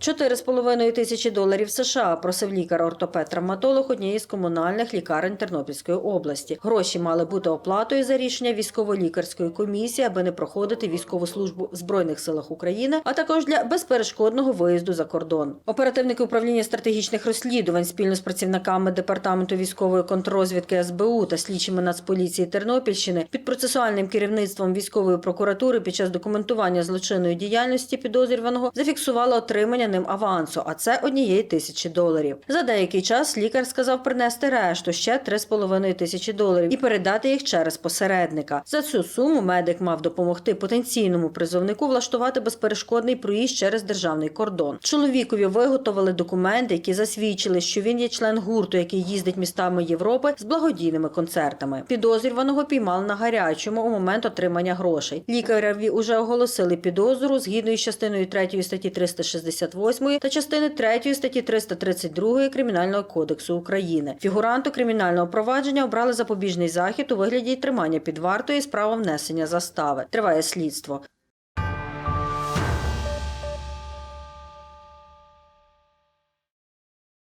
4,5 тисячі доларів США просив лікар-ортопед-травматолог однієї з комунальних лікарень Тернопільської області. Гроші мали бути оплатою за рішення військово-лікарської комісії, аби не проходити військову службу в збройних силах України, а також для безперешкодного виїзду за кордон. Оперативники управління стратегічних розслідувань спільно з працівниками департаменту військової контррозвідки СБУ та слідчими Нацполіції Тернопільщини під процесуальним керівництвом військової прокуратури під час документування злочинної діяльності підозрюваного зафіксували отримання ним авансу, а це однієї тисячі доларів. За деякий час лікар сказав принести решту ще 3,5 тисячі доларів і передати їх через посередника. За цю суму медик мав допомогти потенційному призовнику влаштувати безперешкодний проїзд через державний кордон. Чоловікові виготовили документи, які засвідчили, що він є член гурту, який їздить містами Європи з благодійними концертами. Підозрюваного піймали на гарячому у момент отримання грошей. Лікареві уже оголосили підозру згідно із частиною 3 статті 368 та частини 3 статті 332 Кримінального кодексу України. Фігуранту кримінального провадження обрали запобіжний захід у вигляді тримання під вартою з правом внесення застави. Триває слідство.